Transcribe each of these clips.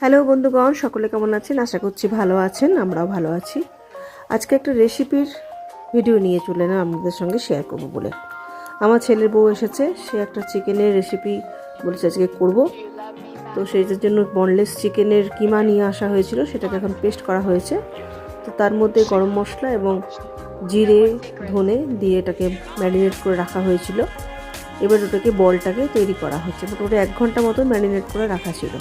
Hello বন্ধুগণ, সকলে কেমন আছেন? আশা করছি ভালো আছেন, আমরাও ভালো আছি। আজকে একটা রেসিপির ভিডিও নিয়ে চলে এলাম, আপনাদের সঙ্গে শেয়ার করব বলে। আমার ছেলের বউ এসেছে, সে একটা চিকেনের রেসিপি বলেছে আজকে করব। তো সেইটার জন্য বনলেস চিকেনের কিমা নিয়ে আসা হয়েছিল, সেটাকে এখন পেস্ট করা হয়েছে। তো তার মধ্যে গরম মশলা এবং জিরে, ধনে দিয়ে এটাকে ম্যারিনেট করে রাখা হয়েছিল। এবার ওটাকে বলটাকে তৈরি করা হচ্ছে, মোটামুটি এক ঘণ্টা মতো ম্যারিনেট করে রাখা ছিল।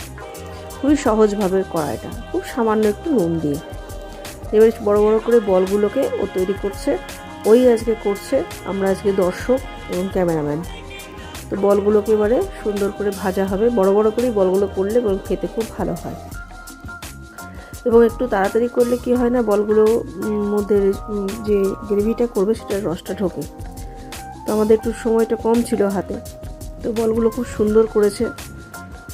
খুবই সহজভাবে করা এটা। খুব সামান্য একটু নুন দিয়ে। এবার বড় বড় করে বলগুলোকে ও তৈরি করছে। ওই আজকে করছে আমরা আজকে দর্শক এবং ক্যামেরাম্যান। তো বলগুলোকে এবারে সুন্দর করে ভাজা হবে। বড় বড় করেই বলগুলো করলে এবং খেতে খুব ভালো হয়। এবং একটু তাড়াতাড়ি করলে কি হয় না, বলগুলো মধ্যে যে গ্রেভিটা করবে সেটার রসটা ঢোকে। তো আমাদের একটু সময়টা কম ছিল হাতে। তো বলগুলো খুব সুন্দর করেছে।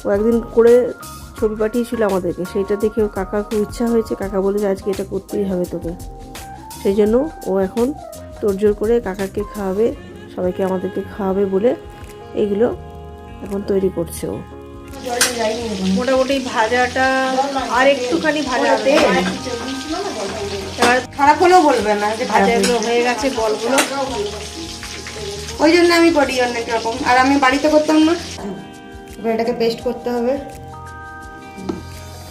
ও একদিন করে ছবি পাঠিয়েছিল আমাদেরকে। সেইটা দেখে ও কাকা খুব ইচ্ছা হয়েছে, কাকা বলে যে আজকে এটা করতেই হবে তোকে। সেই জন্য ও এখন তোড়জোড় করে কাকাকে খাওয়াবে, সবাইকে আমাদেরকে খাওয়াবে বলে এইগুলো এখন তৈরি করছে ও। মোটামুটি ভাজাটা আর একটুখানি ভাজাতে খারাপ হলেও বলবে না যে ভাজাগুলো হয়ে গেছে, বলগুলো। ওই জন্য আমি করি অনেক রকম। আর আমি বাড়িতে করতাম না। এটাকে পেস্ট করতে হবে।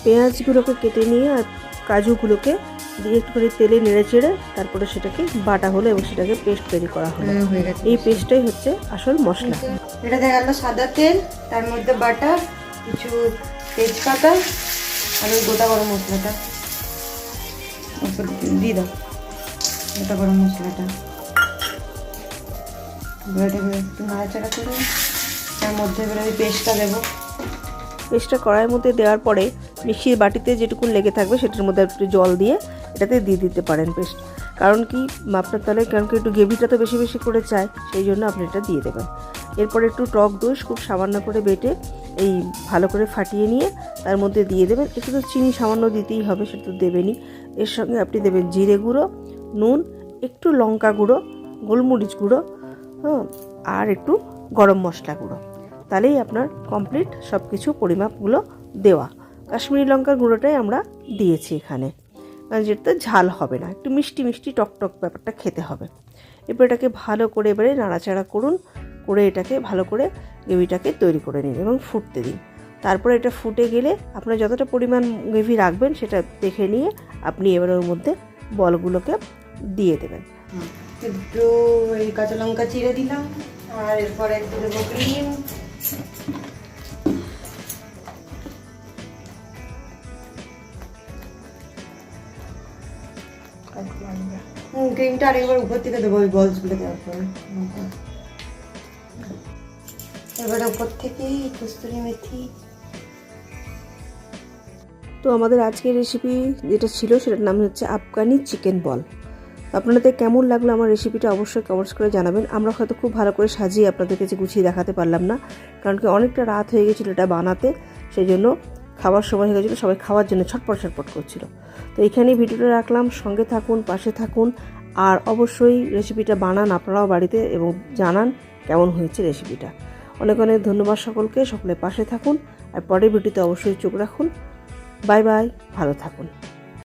পেঁয়াজগুলোকে কেটে নিয়ে আর কাজুগুলোকে দিয়ে করে তেলে নেড়ে চেড়ে তারপরে সেটাকে বাটা হলো এবং সেটাকে পেস্ট তৈরি করা হলো। এই পেস্টটাই হচ্ছে আসল মশলা। এটা দেখা গেল সাদা তেল তার মধ্যে বাটা কিছু তেজপাতা আর ওই গোটা গরম মশলাটা। দিয়ে দাও গোটা গরম মশলাটা। এটাকে একটু নাড়াচাড়া করে তার মধ্যে এবার ওই পেস্টটা দেবো। পেস্টটা কড়াইয়ের মধ্যে দেওয়ার পরে মিক্সির বাটিতে যেটুকুন লেগে থাকবে সেটার মধ্যে একটু জল দিয়ে এটাতে দিয়ে দিতে পারেন পেস্ট। কারণ কি আপনার তাহলে কারণ কি একটু গ্রেভিটা তো বেশি বেশি করে চায়, সেই জন্য আপনি এটা দিয়ে দেবেন। এরপর একটু টক দই খুব সামান্য করে বেটে এই ভালো করে ফাটিয়ে নিয়ে তার মধ্যে দিয়ে দেবেন। একটু তো চিনি সামান্য দিতেই হবে, সেটা তো দেবেনই। এর সঙ্গে আপনি দেবেন জিরে গুঁড়ো, নুন, একটু লঙ্কা গুঁড়ো, গোলমরিচ গুঁড়ো হ্যাঁ আর একটু গরম মশলা গুঁড়ো। তাহলেই আপনার কমপ্লিট সব কিছু পরিমাপগুলো দেওয়া। কাশ্মীরি লঙ্কার গুঁড়োটাই আমরা দিয়েছি এখানে। যেটা ঝাল হবে না, একটু মিষ্টি মিষ্টি টক টক ব্যাপারটা খেতে হবে। এরপর এটাকে ভালো করে এবারে নাড়াচাড়া করুন, করে এটাকে ভালো করে গ্রেভিটাকে তৈরি করে নিন এবং ফুটতে দিন। তারপরে এটা ফুটে গেলে আপনার যতটা পরিমাণ গ্রেভি রাখবেন সেটা দেখে নিয়ে আপনি এবার ওর মধ্যে বলগুলোকে দিয়ে দেবেন। একটু কাঁচা লঙ্কা চিড়ে দিলাম, আর এরপরে একটু দেবো ক্রিম ক্রিমটা উপর থেকে দেবো, ওই বলসগুলো দেওয়ার পরে। এবারে উপর থেকে কস্তুরি মেথি। তো আমাদের আজকের রেসিপি যেটা ছিল, সেটার নাম হচ্ছে আফগানি চিকেন বল আপনাদের কেমন লাগল আমার রেসিপিটা অবশ্যই কমেন্টস করে জানাবেন। আমরা হয়তো খুব ভালো করে সাজিয়ে আপনাদের কাছে গুছিয়ে দেখাতে পারলাম না, কারণ কি অনেকটা রাত হয়ে গেছিল এটা বানাতে, সেই জন্য খাবার সময় হয়ে গেছিল, সবাই খাওয়ার জন্য ছটপট ছটপট করছিল। তো এখানেই ভিডিওটা রাখলাম, সঙ্গে থাকুন, পাশে থাকুন আর অবশ্যই রেসিপিটা বানান আপনারাও বাড়িতে এবং জানান কেমন হয়েছে রেসিপিটা। অনেক অনেক ধন্যবাদ সকলকে, সকলে পাশে থাকুন আর পরের ভিডিওতে অবশ্যই চোখ রাখুন। বাই বাই, ভালো থাকুন।